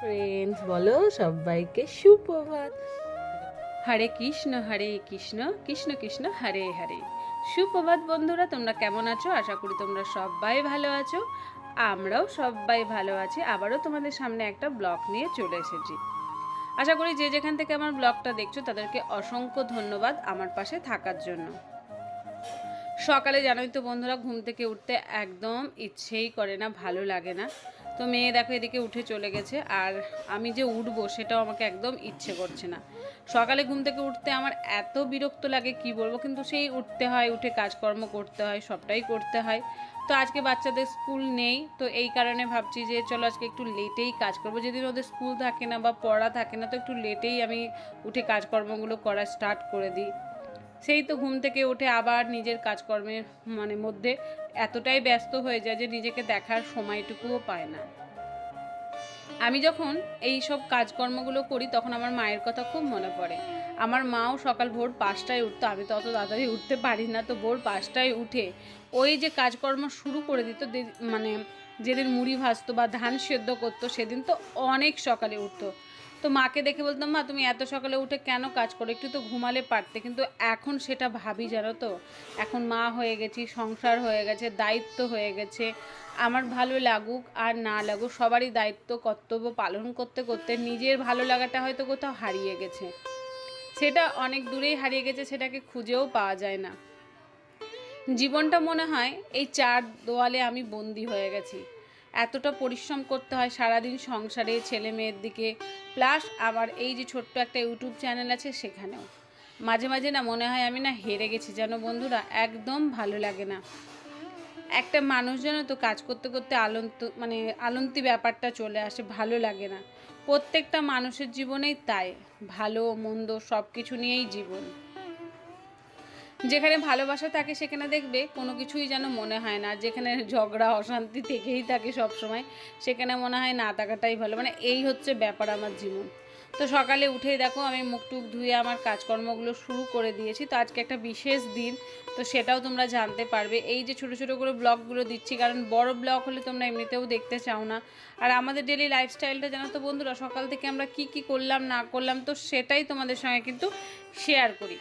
Friends বলো সবাইকে সুপ্রভাত। হরে কৃষ্ণ হরে কৃষ্ণ কৃষ্ণ কৃষ্ণ, হরে হরে। সুপ্রভাত বন্ধুরা, তোমরা কেমন আছো? আশা করি তোমরা সবাই ভালো আছো। আমরাও সবাই ভালো আছি। আবারও তোমাদের সামনে একটা ব্লগ নিয়ে চলে এসেছি। আশা করি যে যেখান থেকে আমার ব্লগটা দেখছ, তাদেরকে অসংখ্য ধন্যবাদ আমার পাশে থাকার জন্য। সকালে জানোই তো বন্ধুরা, ঘুম থেকে উঠতে একদম ইচ্ছেই করে না, ভালো লাগে না। তো মেয়ে দেখো এদিকে উঠে চলে গেছে আর আমি যে উঠবো সেটাও আমাকে একদম ইচ্ছে করছে না। সকালে ঘুম থেকে উঠতে আমার এত বিরক্ত লাগে, কি বলব? কিন্তু সেই উঠতে হয়, উঠে কাজকর্ম করতে হয়, সবটাই করতে হয়। তো আজকে বাচ্চাদের স্কুল নেই, তো এই কারণে ভাবছি যে চলো আজকে একটু লেটেই কাজ করব। যেদিন ওদের স্কুল থাকে না বা পড়া থাকে না, তো একটু লেটেই আমি উঠে কাজকর্মগুলো করা স্টার্ট করে দিই। সেই তো ঘুম থেকে উঠে আবার নিজের কাজকর্মের মানে মধ্যে এতটাই ব্যস্ত হয়ে যায় যে নিজেকে দেখার সময়টুকুও পায় না। আমি যখন এই সব কাজকর্মগুলো করি, তখন আমার মায়ের কথা খুব মনে পড়ে। আমার মাও সকাল ভোর পাঁচটায় উঠতো, আমি তো অত তাড়াতাড়ি উঠতে পারি না, তো ভোর পাঁচটায় উঠে ওই যে কাজকর্ম শুরু করে দিত মানে যেদিন মুড়ি ভাজতো বা ধান সেদ্ধ করতো, সেদিন তো অনেক সকালে উঠতো। তো মাকে দেখে বলতাম, মা, তুমি এত সকালে উঠে কেন কাজ করো? একটু তো ঘুমালে পারতে। কিন্তু এখন সেটা ভাবি, জানো তো? এখন মা হয়ে গেছি, সংসার হয়ে গেছে, দায়িত্ব হয়ে গেছে। আমার ভালো লাগুক আর না লাগুক, সবারই দায়িত্ব, কর্তব্য পালন করতে করতে নিজের ভালো লাগাটা হয়তো কোথাও হারিয়ে গেছে। সেটা অনেক দূরেই হারিয়ে গেছে, সেটাকে খুঁজেও পাওয়া যায় না। জীবনটা মনে হয় এই চার দোয়ালে আমি বন্দি হয়ে গেছি। এতটা পরিশ্রম করতে হয় সারাদিন সংসারে, ছেলে মেয়ের দিকে। প্লাস আমার এই যে ছোট্ট একটা ইউটিউব চ্যানেল আছে সেখানেও। মাঝে মাঝে না মনে হয় আমি না হেরে গেছি। যেন বন্ধুরা, একদম ভালো লাগে না। একটা মানুষ যেন তো কাজ করতে করতে আলন্ত মানে আলন্তি ব্যাপারটা চলে আসে, ভালো লাগে না। প্রত্যেকটা মানুষের জীবনেই তাই। ভালো, মন্দ সব কিছু নিয়েই জীবন। যেখানে ভালোবাসা থাকে সেখানে দেখবে কোনো কিছুই যেন মনে হয় না। যেখানে ঝগড়া, অশান্তি থেকেই থাকে সব সময় সেখানে মনে হয় না থাকাটাই ভালো। মানে এই হচ্ছে ব্যাপার আমার জীবন। তো সকালে উঠেই দেখো আমি মুখ টুক ধুয়ে আমার কাজকর্মগুলো শুরু করে দিয়েছি। তো আজকে একটা বিশেষ দিন, তো সেটাও তোমরা জানতে পারবে। এই যে ছোটো ছোটো করে ব্লগগুলো দিচ্ছি, কারণ বড় ব্লগ হলে তোমরা এমনিতেও দেখতে চাও না। আর আমাদের ডেলি লাইফস্টাইলটা জানো তো বন্ধুরা, সকাল থেকে আমরা কি কি করলাম, না করলাম, তো সেটাই তোমাদের সঙ্গে কিন্তু শেয়ার করি।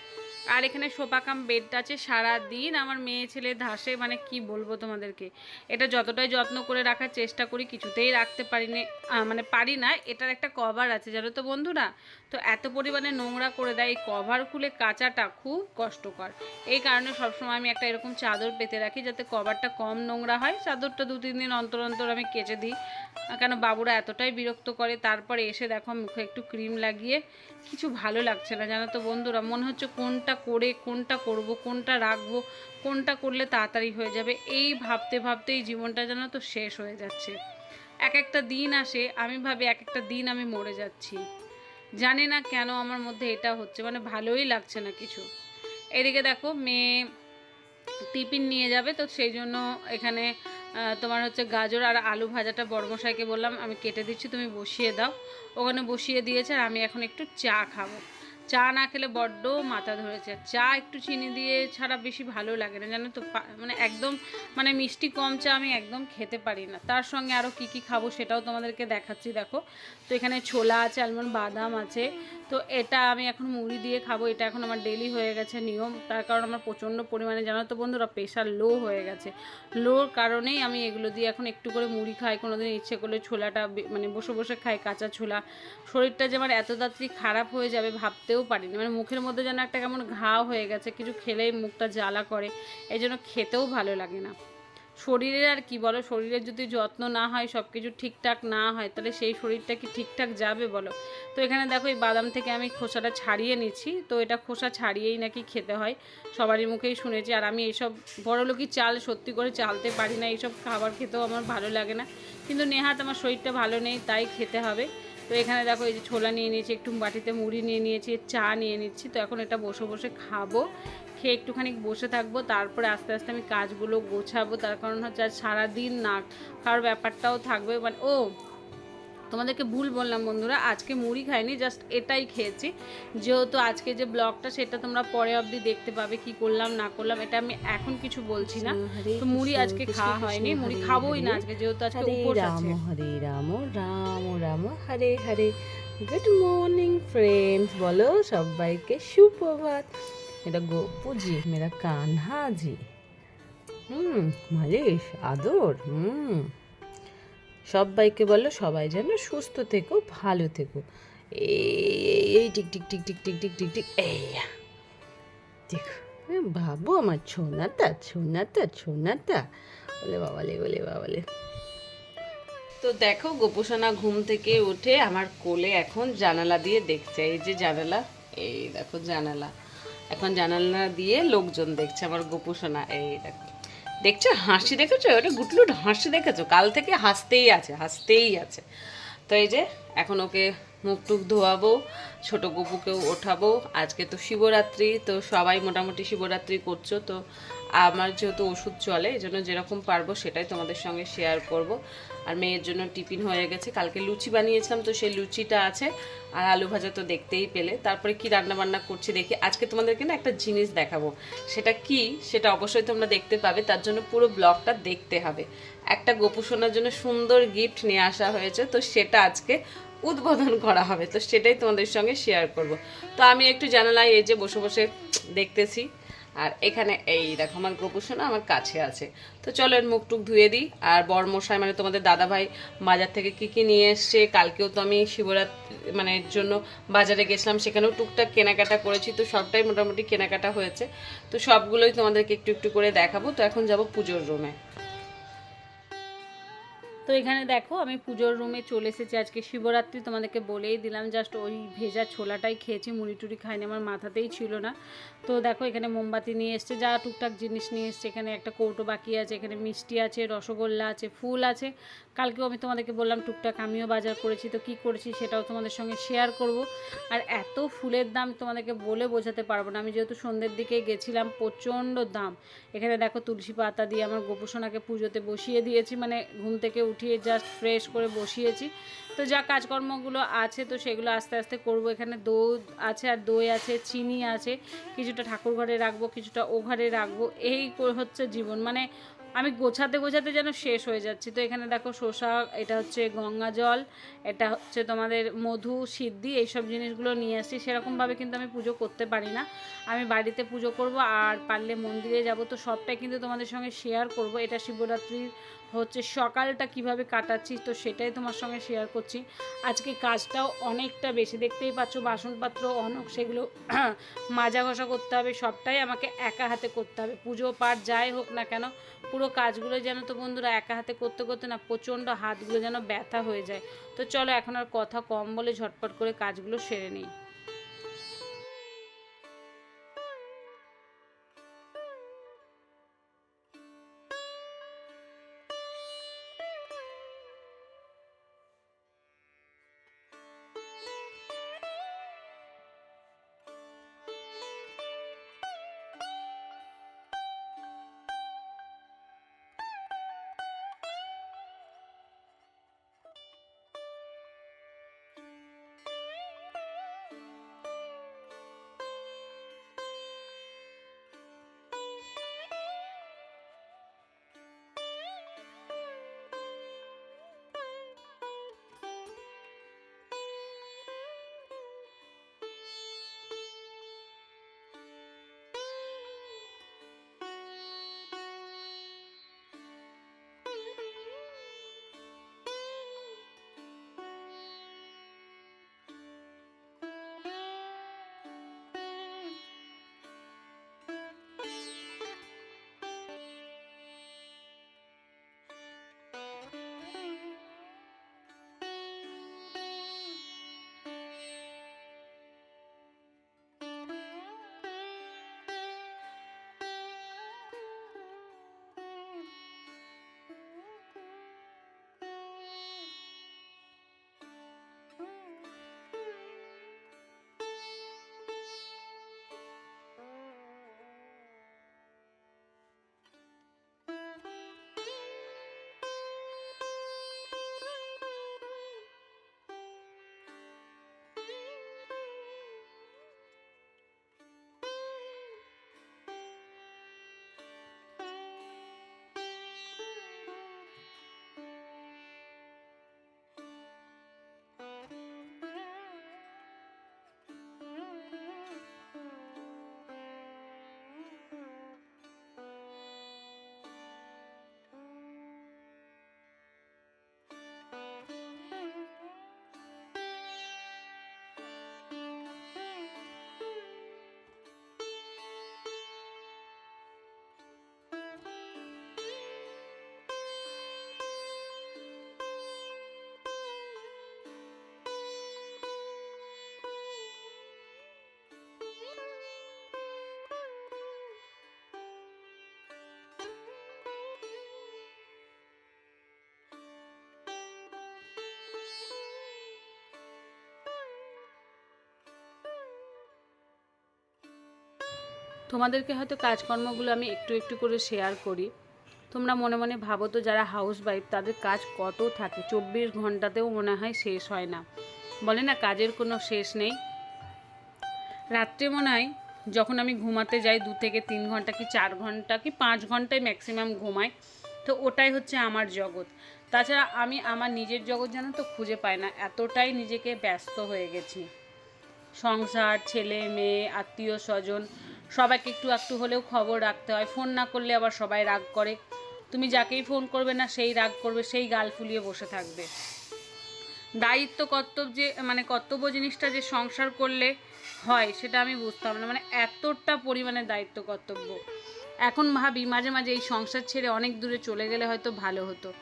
আর এখানে সোপাকাম বেডটা আছে সারা দিন আমার মেয়ে ছেলে ধাসে মানে কি বলব তোমাদেরকে? এটা যতটাই যত্ন করে রাখার চেষ্টা করি, কিছুতেই রাখতে পারি না মানে পারি না। এটার একটা কভার আছে, জানো তো বন্ধুরা? তো এত পরিমাণে নোংরা করে দেয়, এই কভার খুলে কাচাটা খুব কষ্টকর। এই কারণে সবসময় আমি একটা এরকম চাদর পেতে রাখি, যাতে কভারটা কম নোংরা হয়। চাদরটা দু, তিন দিন অন্তর অন্তর আমি কেচে দিই। কেন বাবুরা এতটাই বিরক্ত করে, তারপরে এসে দেখো মুখে একটু ক্রিম লাগিয়ে, কিছু ভালো লাগছে না, জানো তো বন্ধুরা? মনে হচ্ছে কোনটা করে, কোনটা করব, কোনটা রাখব, কোনটা করলে তাড়াতাড়ি হয়ে যাবে, এই ভাবতে ভাবতেই জীবনটা যেন তো শেষ হয়ে যাচ্ছে। এক একটা দিন আসে, আমি ভাবি এক একটা দিন আমি মরে যাচ্ছি। জানি না কেন আমার মধ্যে এটা হচ্ছে মানে ভালোই লাগছে না কিছু। এদিকে দেখো, মেয়ে টিফিন নিয়ে যাবে, তো সেই জন্য এখানে তোমার হচ্ছে গাজর আর আলু ভাজাটা বড়মশাইকে বললাম, আমি কেটে দিচ্ছি, তুমি বসিয়ে দাও। ওখানে বসিয়ে দিয়েছে আর আমি এখন একটু চা খাব। চা না খেলে বড্ড মাথা ধরেছে। চা একটু চিনি দিয়ে ছাড়া বেশি ভালো লাগে না, জানো তো? মানে একদম মানে মিষ্টি কম চা আমি একদম খেতে পারি না। তার সঙ্গে আরও কি কি খাব সেটাও তোমাদেরকে দেখাচ্ছি, দেখো। তো এখানে ছোলা আছে, আলমন্ড বাদাম আছে তো এটা আমি এখন মুড়ি দিয়ে খাব। এটা এখন আমার ডেলি হয়ে গেছে নিয়ম। তার কারণ আমার প্রচণ্ড পরিমাণে, জানো তো বন্ধুরা প্রেশার লো হয়ে গেছে। লোর কারণেই আমি এগুলো দিয়ে এখন একটু করে মুড়ি খাই। কোনোদিন ইচ্ছে করলে ছোলাটা মানে বসে বসে খাই কাঁচা ছোলা। শরীরটা যে আমার এত তাড়াতাড়ি খারাপ হয়ে যাবে ভাবতেও পারিনি। মানে মুখের মধ্যে যেন একটা কেমন ঘা হয়ে গেছে, কিছু খেলেই মুখটা জ্বালা করে। এই জন্য খেতেও ভালো লাগে না। শরীরের আর কি বলো? শরীরের যদি যত্ন না হয় সব কিছু ঠিকঠাক না হয়, তাহলে সেই শরীরটা কি ঠিকঠাক যাবে বলো? তো এখানে দেখো এই বাদাম থেকে আমি খোসাটা ছাড়িয়ে নিচ্ছি। তো এটা খোসা ছাড়িয়েই নাকি খেতে হয়। সবারই মুখেই শুনেছি। আর আমি এইসব বড়লোকি চাল, সত্যি করে চালতে পারি না। এইসব খাবার খেতেও আমার ভালো লাগে না। কিন্তু নেহাত আমার শরীরটা ভালো নেই, তাই খেতে হবে। তো এখানে দেখো এই যে ছোলা নিয়ে নিয়েছি, একটু বাটিতে মুড়ি নিয়ে নিয়েছি, চা নিয়ে নিচ্ছি। তো এখন এটা বসে বসে খাব। খেয়ে একটুখানি বসে থাকব তারপরে আস্তে আস্তে আমি কাজগুলো গোছাবো তার কারণ হচ্ছে আজ সারাদিন না খাওয়ার ব্যাপারটাও থাকবে। মানে ও তোমাদেরকে ভুল বললাম বন্ধুরা আজকে মুড়ি খাইনি জাস্ট এটাই খেয়েছি। যেহেতু আজকে যে ব্লগটা সেটা তোমরা পরে অবধি দেখতে পাবে কি করলাম না করলাম এটা আমি এখন কিছু বলছি না। তো মুড়ি আজকে খাওয়া হয়নি মুড়ি খাবোই না আজকে যেহেতু আজকে উপোস আছে। Hare Ram Ram Ram Hare Hare. Good morning friends বলো সবাইকে সুপ্রভাত এটা গোপুজি মেরা কানহাজি হুম, মালিশ, আদর, হুম। সবাইকে বলো সবাই যেন সুস্থ থেকো, ভালো থেকো। এই tick tick tick tick tick tick tick tick, এই দেখো বাবু আমার ছোনাটা ছোনাটা ছোনাটা। বলে বাবালে বলে বাবালে। তো দেখো গোপোষণা ঘুম থেকে উঠে আমার কোলে এখন জানালা দিয়ে দেখছে, এই যে জানালা, এই দেখো জানালা। এখন জানালা দিয়ে লোকজন দেখছে, আমার গোপোষণা এই দেখো। দেখছ? হাসি দেখেছ? ওটা গুটলুট হাসি দেখেছ? কাল থেকে হাসতেই আছে হাসতেই আছে। তো এই যে, এখন ওকে মুখ টুক ধোয়াবো, ছোট গপুকেও ওঠাবো। আজকে তো শিবরাত্রি, তো সবাই মোটামুটি শিবরাত্রি করছ, তো আমার যেহেতু ওষুধ চলে, এই জন্য যেরকম পারব সেটাই তোমাদের সঙ্গে শেয়ার করব। আর মেয়ের জন্য টিফিন হয়ে গেছে। কালকে লুচি বানিয়েছিলাম, তো সেই লুচিটা আছে। আর আলু ভাজা তো দেখতেই পেলে। তারপরে কি রান্না বান্না করছি দেখি। আজকে তোমাদেরকে না একটা জিনিস দেখাবো। সেটা কি? সেটা অবশ্যই তোমরা দেখতে পাবে। তার জন্য পুরো ব্লগটা দেখতে হবে। একটা গোপুসোনার জন্য সুন্দর গিফট নিয়ে আসা হয়েছে। তো সেটা আজকে উদ্বোধন করা হবে। তো সেটাই তোমাদের সঙ্গে শেয়ার করব। তো আমি একটু জানালাই এই যে বসে বসে দেখতেছি। আর এখানে এই দেখো, আমার গোপুসোনা আমার কাছে আছে। তো চলো এর মুখ টুক ধুয়ে দিই। আর বরমশাই মানে তোমাদের দাদাভাই বাজার থেকে কি কি নিয়ে এসছে, কালকেও তো আমি শিবরাত্রি মানে এর জন্য বাজারে গেছিলাম, সেখানেও টুকটাক কেনাকাটা করেছি, তো সবটাই মোটামুটি কেনাকাটা হয়েছে। তো সবগুলোই তোমাদেরকে একটু একটু করে দেখাবো। তো এখন যাব পুজোর রুমে তো এখানে দেখো, আমি পুজোর রুমে চলে এসেছি। আজকে শিবরাত্রি, তোমাদেরকে বলেই দিলাম জাস্ট ওই ভেজা ছোলাটাই খেয়েছি। মুড়ি টুড়ি খাইনি, আমার মাথাতেই ছিল না। তো দেখো, এখানে মোমবাতি নিয়ে এসছে, যা টুকটাক জিনিস নিয়ে এসছে। এখানে একটা কৌটো বাকি আছে, এখানে মিষ্টি আছে, রসগোল্লা আছে, ফুল আছে। কালকেও আমি তোমাদেরকে বললাম, টুকটাক আমিও বাজার করেছি, তো কি করেছি সেটাও তোমাদের সঙ্গে শেয়ার করব। আর এত ফুলের দাম তোমাদেরকে বলে বোঝাতে পারব না। আমি যেহেতু সন্ধ্যের দিকে গেছিলাম, প্রচণ্ড দাম। এখানে দেখো তুলসী পাতা দিয়ে আমার গোপোষণাকে পুজোতে বসিয়ে দিয়েছি মানে ঘুম থেকে উঠিয়ে জাস্ট ফ্রেশ করে বসিয়েছি। তো যা কাজকর্মগুলো আছে, তো সেগুলো আস্তে আস্তে করব। এখানে দুধ আছে আর দই আছে, চিনি আছে, কিছুটা ঠাকুর ঘরে রাখব, কিছুটা ও ঘরে রাখব। এই হচ্ছে জীবন। মানে আমি গোছাতে গোছাতে যেন শেষ হয়ে যাচ্ছি। তো এখানে দেখো শসা, এটা হচ্ছে গঙ্গা জল, এটা হচ্ছে তোমাদের মধু, সিদ্ধি, এইসব জিনিসগুলো নিয়ে আসছি। সেরকমভাবে কিন্তু আমি পুজো করতে পারি না। আমি বাড়িতে পুজো করব আর পারলে মন্দিরে যাব। তো সবটাই কিন্তু তোমাদের সঙ্গে শেয়ার করব। এটা শিবরাত্রির হচ্ছে সকালটা কীভাবে কাটাচ্ছি, তো সেটাই তোমার সঙ্গে শেয়ার করছি। আজকে কাজটাও অনেকটা বেশি, দেখতেই পাচ্ছ বাসনপত্র অনেক সেগুলো মাজা ঘষা করতে হবে, সবটাই আমাকে একা হাতে করতে হবে। পুজো পাঠ যাই হোক না কেন, পুরো কাজগুলো যেন তো বন্ধুরা একা হাতে করতে করতে না প্রচণ্ড হাতগুলো যেন ব্যথা হয়ে যায়। তো চলো এখন আর কথা কম বলে ঝটপট করে কাজগুলো সেরে নিই। তোমাদেরকে হয়তো কাজকর্মগুলো আমি একটু একটু করে শেয়ার করি। তোমরা মনে মনে ভাবো তো যারা হাউস ওয়াইফ তাদের কাজ কত থাকে? চব্বিশ ঘন্টাতেও মনে হয় শেষ হয় না। বলে না, কাজের কোনো শেষ নেই। রাত্রে মনে হয় যখন আমি ঘুমাতে যাই দু থেকে তিন ঘণ্টা কি চার ঘণ্টা কি পাঁচ ঘন্টায় ম্যাক্সিমাম ঘুমাই, তো ওটাই হচ্ছে আমার জগৎ। তাছাড়া আমি আমার নিজের জগৎ যেন তো খুঁজে পাই না, এতটাই নিজেকে ব্যস্ত হয়ে গেছি। সংসার, ছেলে, মেয়ে আত্মীয় স্বজন সবাইকে একটু একটু হলেও খবর রাখতে হয়। ফোন না করলে আবার সবাই রাগ করে। তুমি যাকেই ফোন করবে না, সেই রাগ করবে, সেই গাল ফুলিয়ে বসে থাকবে। দায়িত্ব, কর্তব্য যে মানে কর্তব্য জিনিসটা যে সংসার করলে হয়, সেটা আমি বুঝতাম না। মানে এতটা পরিমাণে দায়িত্ব, কর্তব্য। এখন ভাবি, মাঝে মাঝে এই সংসার ছেড়ে অনেক দূরে চলে গেলে হয়তো ভালো হতো।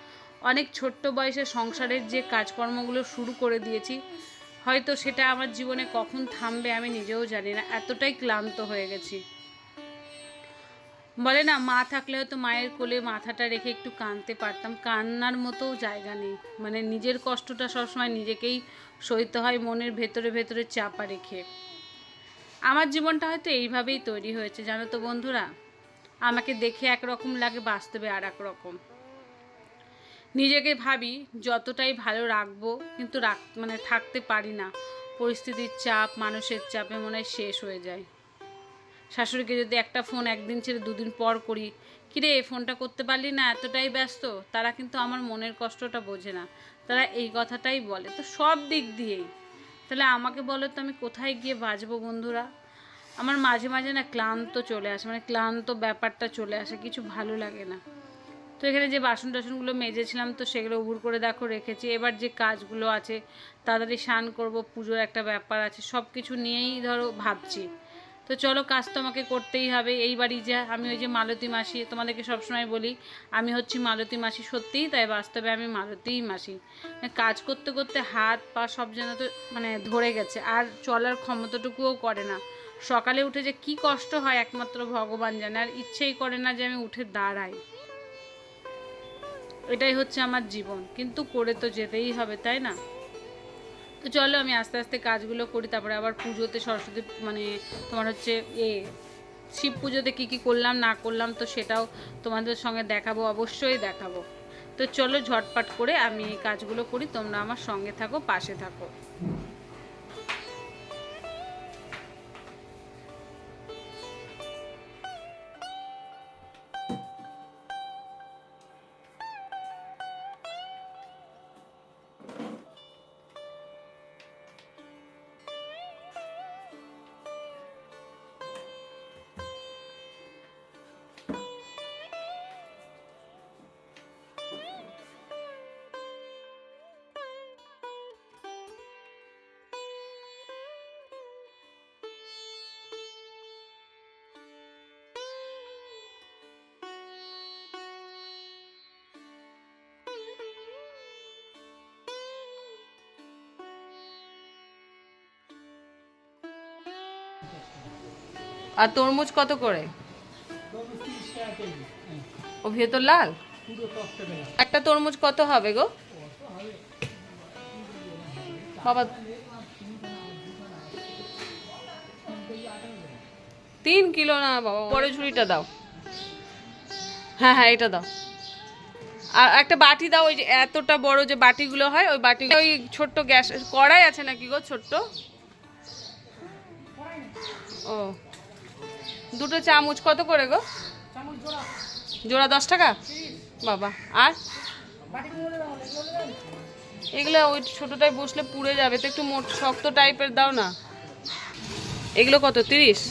অনেক ছোট্ট বয়সে সংসারের যে কাজকর্মগুলো শুরু করে দিয়েছি হয়তো সেটা আমার জীবনে কখন থামবে আমি নিজেও জানি না, এতটাই ক্লান্ত হয়ে গেছি। বলে না, মা থাকলে হয়তো মায়ের কোলে মাথাটা রেখে একটু কাঁদতে পারতাম, কান্নার মতো জায়গা নেই। মানে নিজের কষ্টটা সবসময় নিজেকেই সইতে হয়, মনের ভেতরে ভেতরে চাপা রেখে। আমার জীবনটা হয়তো এইভাবেই তৈরি হয়েছে, জানো তো বন্ধুরা? আমাকে দেখে একরকম লাগে, বাস্তবে আর এক রকম। নিজেকে ভাবি, যতটাই ভালো রাখব, কিন্তু রাখ মানে থাকতে পারি না। পরিস্থিতির চাপ মানুষের চাপে মনে হয় শেষ হয়ে যায়। শাশুড়িকে যদি একটা ফোন একদিন ছেড়ে দুদিন পর করি, কিরে, এই ফোনটা করতে পারলি না? এতটাই ব্যস্ত? তারা কিন্তু আমার মনের কষ্টটা বোঝে না। তারা এই কথাটাই বলে। তো সব দিক দিয়েই। তাহলে আমাকে বলো তো, আমি কোথায় গিয়ে বাঁচবো বন্ধুরা? আমার মাঝে মাঝে না ক্লান্ত চলে আসে মানে ক্লান্ত ব্যাপারটা চলে আসে, কিছু ভালো লাগে না। তো এখানে যে বাসন টাসনগুলো মেজেছিলাম, তো সেগুলো উবুর করে দেখো রেখেছি। এবার যে কাজগুলো আছে, তাড়াতাড়ি স্নান করব, পুজোর একটা ব্যাপার আছে সব কিছু নিয়েই ধরো ভাবছি। তো চলো, কাজ তো আমাকে করতেই হবে। এই বাড়ি যা, আমি ওই যে মালতী মাসি, তোমাদেরকে সবসময় বলি, আমি হচ্ছি মালতী মাসি সত্যিই, তাই বাস্তবে আমি মালতীই মাসি। মানে কাজ করতে করতে হাত পা সব যেন তো মানে ধরে গেছে, আর চলার ক্ষমতাটুকুও করে না। সকালে উঠে যে কি কষ্ট হয়, একমাত্র ভগবান জানে, আর ইচ্ছেই করে না যে আমি উঠে দাঁড়াই। এটাই হচ্ছে আমার জীবন। কিন্তু করে তো যেতেই হবে, তাই না? তো চলো আমি আস্তে আস্তে কাজগুলো করি, তারপরে আবার পুজোতে সরস্বতী মানে তোমার হচ্ছে এ, শিব পুজোতে কী কী করলাম, না করলাম, তো সেটাও তোমাদের সঙ্গে দেখাবো, অবশ্যই দেখাবো। তো চলো ঝটপট করে আমি এই কাজগুলো করি, তোমরা আমার সঙ্গে থাকো, পাশে থাকো। আর তরমুজ কত করে? ও ভেতর লাল? একটা তরমুজ কত হবে গো? বাবা, তিন কিলো না বাবা বড় ঝুড়িটা দাও। হ্যাঁ হ্যাঁ এটা দাও। আর একটা বাটি দাও, ওই যে এতটা বড় যে বাটিগুলো হয়, ওই বাটি ওই ছোট্ট গ্যাস কড়াই আছে নাকি গো ছোট্ট? ও। দুটো চামচ কত করে গো? জোড়া দশ টাকা? বাবা, আর? এগুলো ওই ছোটোটাই বসলে পুড়ে যাবে, তো একটু মোট শক্ত টাইপের দাও না। এগুলো কত, তিরিশ?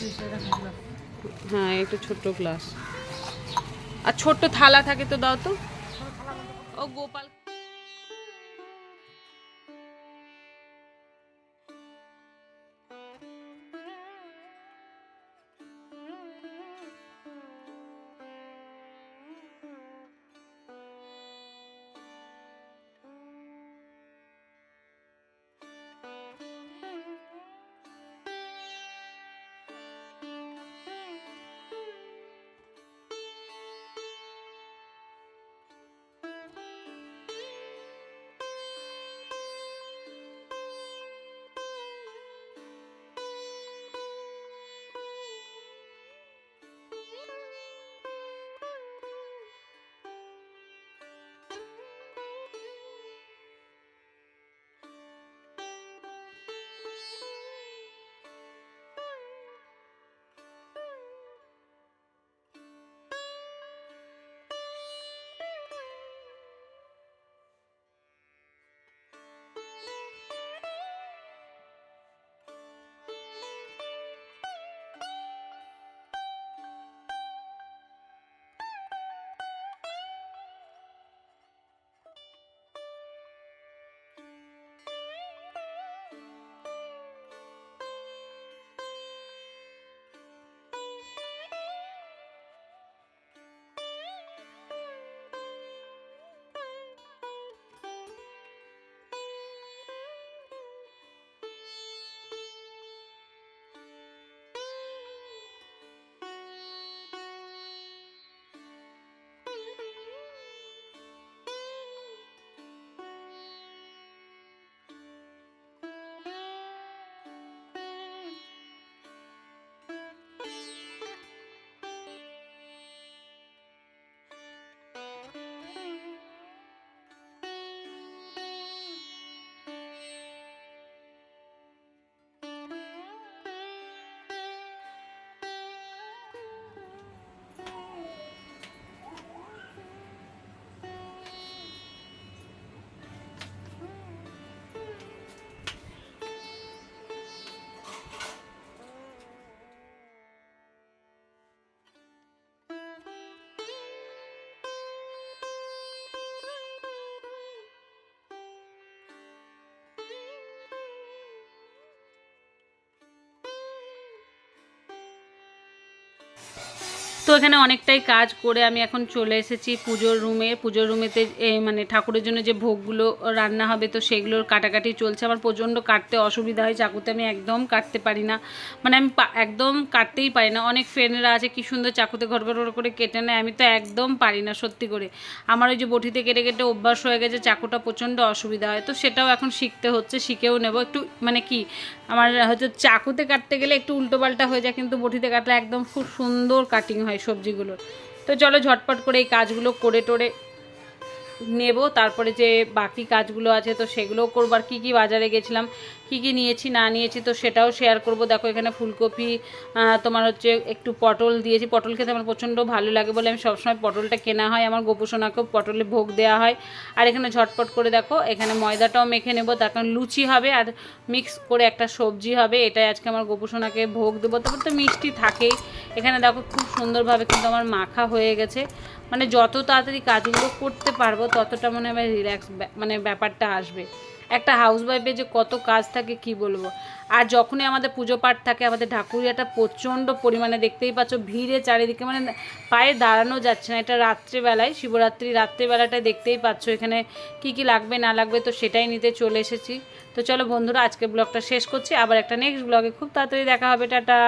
হ্যাঁ একটু ছোট্ট গ্লাস। আর ছোট্ট থালা থাকে তো দাও তো। ও গোপাল তো এখানে অনেকটাই কাজ করে আমি এখন চলে এসেছি পুজোর রুমে। পুজোর রুমেতে মানে ঠাকুরের জন্য যে ভোগগুলো রান্না হবে তো সেগুলোর কাটাকাটি চলছে। আমার প্রচণ্ড কাটতে অসুবিধা হয়, চাকুতে আমি একদম কাটতে পারি না। মানে আমি একদম কাটতেই পারি না। অনেক ফ্রেন্ডরা আছে, কি সুন্দর চাকুতে ঘর ঘর করে কেটে নেয়, আমি তো একদম পারি না সত্যি করে। আমার ওই যে বটিতে কেটে কেটে অভ্যাস হয়ে গেছে, চাকুটা প্রচণ্ড অসুবিধা হয়। তো সেটাও এখন শিখতে হচ্ছে, শিখেও নেব। একটু মানে কি, আমার হয়তো চাকুতে কাটতে গেলে একটু উল্টোপাল্টা হয়ে যায়, কিন্তু বটিতে কাটলে একদম খুব সুন্দর কাটিং হয়। সবজিগুলোর তো চলো ঝটপট করে এই কাজগুলো করে টোরে নেব, তারপরে যে বাকি কাজগুলো আছে তো সেগুলোও করব। আর কী কী বাজারে গেছিলাম, কী কী নিয়েছি, না নিয়েছি তো সেটাও শেয়ার করব। দেখো, এখানে ফুলকপি তোমার হচ্ছে একটু পটল দিয়েছি। পটল খেতে আমার প্রচণ্ড ভালো লাগে বলে আমি সবসময় পটলটা কেনা হয়। আমার গোপুসোনাকেও পটলে ভোগ দেওয়া হয়। আর এখানে ঝটপট করে দেখো, এখানে ময়দাটাও মেখে নেব। তার কারণ লুচি হবে আর মিক্স করে একটা সবজি হবে। এটাই আজকে আমার গোপুসোনাকে ভোগ দেবো। তারপর তো মিষ্টি থাকেই। এখানে দেখো, খুব সুন্দরভাবে কিন্তু আমার মাখা হয়ে গেছে। মানে যত তাড়াতাড়ি কাজগুলো করতে পারব, ততটা মনে হয় রিল্যাক্স মানে ব্যাপারটা আসবে। একটা হাউস ওয়াইফে যে কত কাজ থাকে কি বলব? আর যখনই আমাদের পুজো পাঠ থাকে, আমাদের ঢাকুরিয়াটা প্রচণ্ড পরিমাণে দেখতেই পাচ্ছ, ভিড়ে চারিদিকে মানে পায়ে দাঁড়ানো যাচ্ছে না। এটা রাত্রেবেলায়, শিবরাত্রি রাত্রেবেলাটায় দেখতেই পাচ্ছ এখানে কি কি লাগবে, না লাগবে তো সেটাই নিতে চলে এসেছি। তো চলো বন্ধুরা আজকে ব্লগটা শেষ করছি। আবার একটা নেক্সট ব্লগে খুব তাড়াতাড়ি দেখা হবে। টাটা!